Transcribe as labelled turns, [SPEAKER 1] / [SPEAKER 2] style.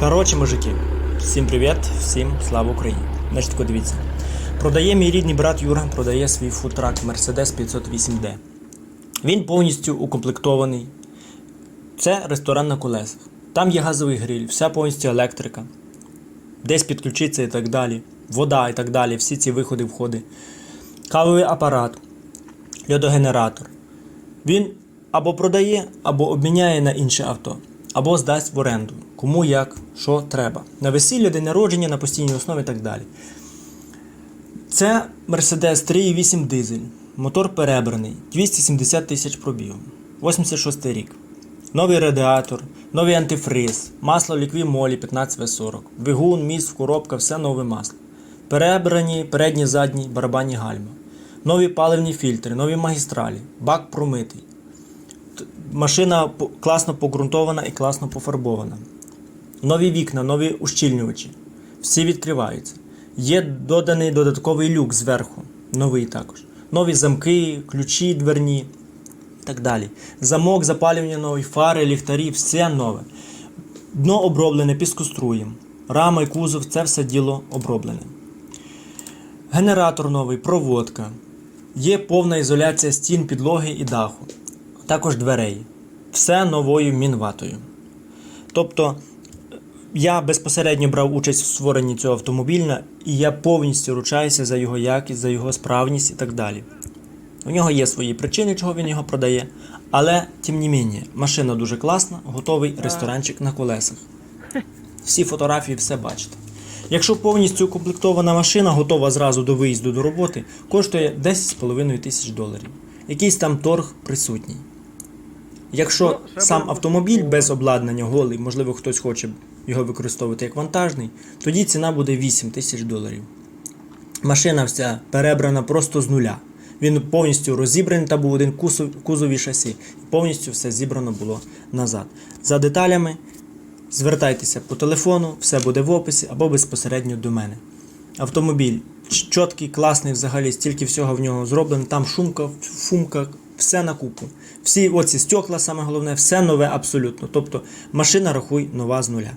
[SPEAKER 1] Коротше, мужики, всім привіт, всім слава Україні. Значить, дивіться. Продає мій рідний брат Юра, продає свій фудтрак Mercedes 508D. Він повністю укомплектований. Це ресторан на колесах. Там є газовий гриль, вся повністю електрика. Десь підключиться і так далі. Вода і так далі, всі ці виходи, входи. Кавовий апарат, льодогенератор. Він або продає, або обміняє на інше авто, або здасть в оренду. Кому як, що треба. На весілля, день народження, на постійній основі і так далі. Це Mercedes 3.8 дизель. Мотор перебраний, 270 тисяч пробігу. 86 рік. Новий радіатор, новий антифриз, масло лікві молі 15В40, двигун, міст, коробка, все нове масло. Перебрані передні, задні барабанні гальма. Нові паливні фільтри, нові магістралі, бак промитий. Машина класно погрунтована і класно пофарбована. Нові вікна, нові ущільнювачі. Всі відкриваються. Є доданий додатковий люк зверху, новий також. Нові замки, ключі дверні і так далі. Замок, запалювання новий, фари, ліхтарі, все нове. Дно оброблене піскоструєм. Рама і кузов це все діло оброблене. Генератор новий, проводка. Є повна ізоляція стін, підлоги і даху, також дверей. Все новою мінватою. Тобто я безпосередньо брав участь в створенні цього автомобіля, і я повністю ручаюся за його якість, за його справність і так далі. У нього є свої причини, чого він його продає, але тим не менше, машина дуже класна, готовий ресторанчик на колесах. Всі фотографії, все бачите. Якщо повністю укомплектована машина, готова зразу до виїзду до роботи, коштує 10,5 тисяч доларів. Якийсь там торг присутній. Якщо
[SPEAKER 2] Ну,
[SPEAKER 1] сам автомобіль без обладнання голий, можливо, хтось хоче його використовувати як вантажний, тоді ціна буде 8 тисяч доларів. Машина вся перебрана просто з нуля. Він повністю розібраний, та був один кузов, кузові шасі. Повністю все зібрано було назад. За деталями звертайтеся по телефону, все буде в описі або безпосередньо до мене. Автомобіль чіткий, класний взагалі, стільки всього в нього зроблено. Там шумка, фумка, все на купу. Всі оці стекла, саме головне, все нове абсолютно. Тобто машина, рахуй, нова з нуля.